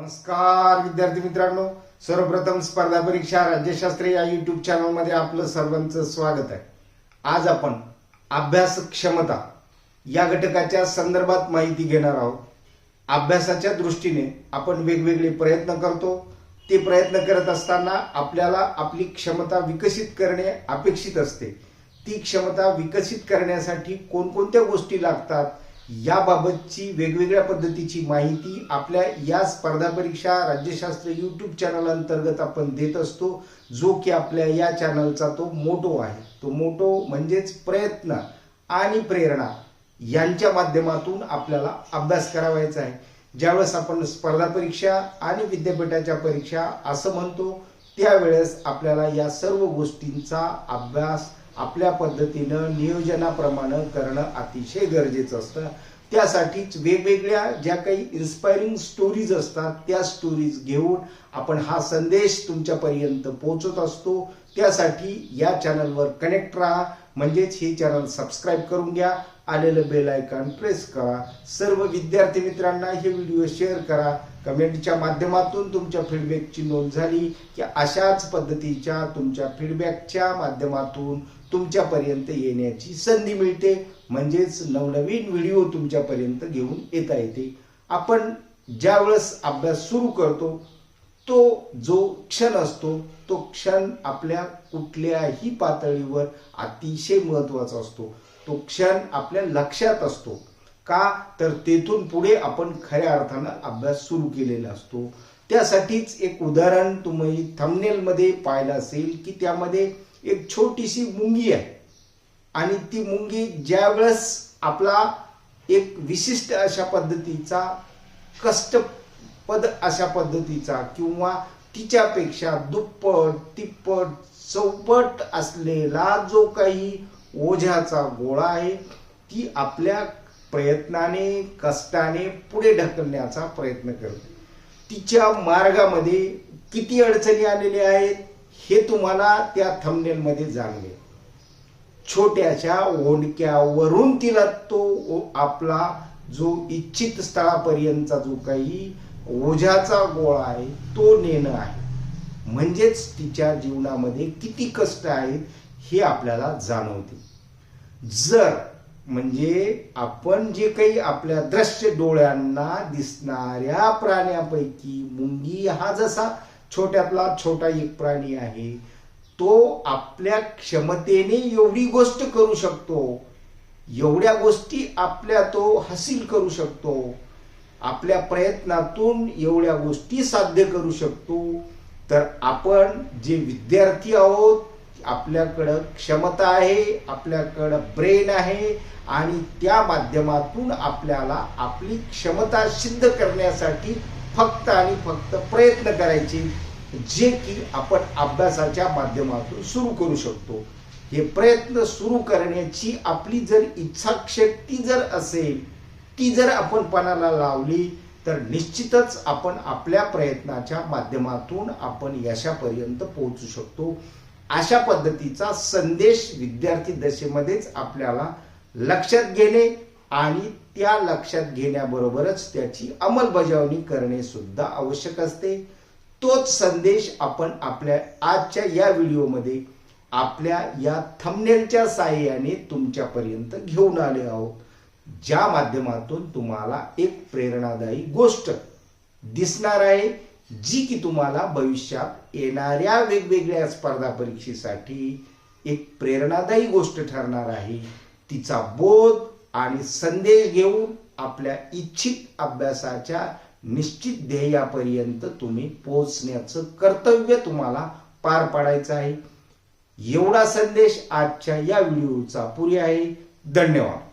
नमस्कार विद्यार्थी मित्रांनो. सर्वप्रथम स्पर्धा परीक्षा राज्यशास्त्र या युट्यूब चॅनलमध्ये आपलं सर्वांचं स्वागत आहे. आज आपण अभ्यास क्षमता या घटकाच्या संदर्भात माहिती घेणार आहोत. अभ्यासाच्या दृष्टीने आपण वेगवेगळे प्रयत्न करतो. ते प्रयत्न करत असताना आपल्याला आपली क्षमता विकसित करणे अपेक्षित असते. ती क्षमता विकसित करण्यासाठी कोणकोणत्या गोष्टी लागतात? याबाबतची वेगवेगळ्या पद्धतीची माहिती आपल्या या स्पर्धा परीक्षा राज्यशास्त्र यूट्यूब चॅनल अंतर्गत आपण देत असतो. जो की आपल्या या चॅनलचा तो मोटो आहे. तो मोटो म्हणजेच प्रयत्न आणि प्रेरणा यांच्या माध्यमातून आपल्याला अभ्यास करावायचा आहे. ज्यावेळेस आपण स्पर्धा परीक्षा आणि विद्यापीठाच्या परीक्षा असं म्हणतो त्यावेळेस आपल्याला या सर्व गोष्टींचा अभ्यास आपल्या पद्धतीनं नियोजनाप्रमाणे करणं अतिशय गरजेचं असतं. त्यासाठीच वेगवेगळ्या ज्या काही इन्स्पायरिंग स्टोरीज असतात त्या स्टोरीज घेऊन आपण हा संदेश तुमच्यापर्यंत पोहोचत असतो. त्यासाठी या चॅनलवर कनेक्ट राहा. म्हणजेच हे चॅनल सबस्क्राईब करून घ्या. आलेलं बेल आयकॉन प्रेस करा. सर्व विद्यार्थी मित्रांना हे व्हिडिओ शेअर करा. कमेंटच्या माध्यमातून तुमच्या फीडबॅकची नोंद झाली की अशाच पद्धतीच्या तुमच्या फीडबॅकच्या माध्यमातून तुमच्यापर्यंत येण्याची संधी मिळते. म्हणजेच नवनवीन व्हिडिओ तुमच्यापर्यंत घेऊन येता येते. आपण ज्यावेळेस अभ्यास सुरू करतो तो जो क्षण असतो तो क्षण आपल्या कुठल्याही पातळीवर अतिशय महत्त्वाचा असतो. तो क्षण आपल्या लक्षात असतो. का? तर तेथून पुढे आपण खऱ्या अर्थानं अभ्यास सुरू केलेला असतो. त्यासाठीच एक उदाहरण तुम्ही थमनेलमध्ये पाहिलं असेल की त्यामध्ये एक छोटीशी मुंगी आहे. आणि ती मुंगी ज्यावेळेस आपला एक विशिष्ट अशा पद्धतीचा कष्ट पद अशा पद्धतीचा किंवा तिच्यापेक्षा दुप्पट तिप्पट चौपट असलेला जो काही ओझ्याचा गोळा आहे ती आपल्या प्रयत्नाने कष्टाने पुढे ढकलण्याचा प्रयत्न करते. तिच्या मार्गामध्ये किती अडचणी आलेल्या आहेत हे तुम्हाला त्या थमनेलमध्ये जाणवेल. छोट्याशा ओंडक्यावरून तिला तो आपला जो इच्छित स्थळापर्यंतचा जो काही ओझ्याचा गोळा आहे तो नेणं आहे. म्हणजेच तिच्या जीवनामध्ये किती कष्ट आहेत हे आपल्याला जाणवते. जर म्हणजे आपण जे काही आपल्या दृश्य डोळ्यांना दिसणाऱ्या प्राण्यापैकी मुंगी हा जसा छोट्यातला छोटा एक प्राणी आहे तो आपल्या क्षमतेने एवढी गोष्ट करू शकतो एवढ्या गोष्टी आपल्या तो हासिल करू शकतो आपल्या प्रयत्नातून एवढ्या गोष्टी साध्य करू शकतो तर आपण जे विद्यार्थी आहोत आपल्याकडं क्षमता आहे आपल्याकडं ब्रेन आहे आणि त्या माध्यमातून आपल्याला आपली क्षमता सिद्ध करण्यासाठी फक्त आणि फक्त प्रयत्न करायचे जे की आपण अभ्यासाच्या माध्यमातून सुरू करू शकतो. हे प्रयत्न सुरू करण्याची आपली जर इच्छाशक्ती जर असेल ती जर आपण पणाला लावली तर निश्चितच आपण आपल्या प्रयत्नाच्या माध्यमातून आपण यशापर्यंत पोहोचू शकतो. अशा पद्धतीचा संदेश विद्यार्थी दशेमध्येच आपल्याला लक्षात घेणे आणि त्या लक्षात घेण्याबरोबरच त्याची अंमलबजावणी करणे सुद्धा आवश्यक असते. तोच संदेश आपण आपल्या आजच्या या व्हिडिओमध्ये आपल्या या थमनेलच्या साहाय्याने तुमच्यापर्यंत घेऊन आले आहोत. ज्या माध्यमातून तुम्हाला एक प्रेरणादायी गोष्ट दिसणार आहे जी की तुम्हाला भविष्यात येणाऱ्या वेगवेगळ्या स्पर्धा परीक्षेसाठी एक प्रेरणादायी गोष्ट ठरणार आहे. तिचा बोध आणि संदेश घेऊन आपल्या इच्छित अभ्यासाच्या निश्चित ध्येयापर्यंत तुम्ही पोहोचण्याचं कर्तव्य तुम्हाला पार पाडायचं आहे. एवढा संदेश आजच्या या व्हिडिओचा पुरी आहे. धन्यवाद.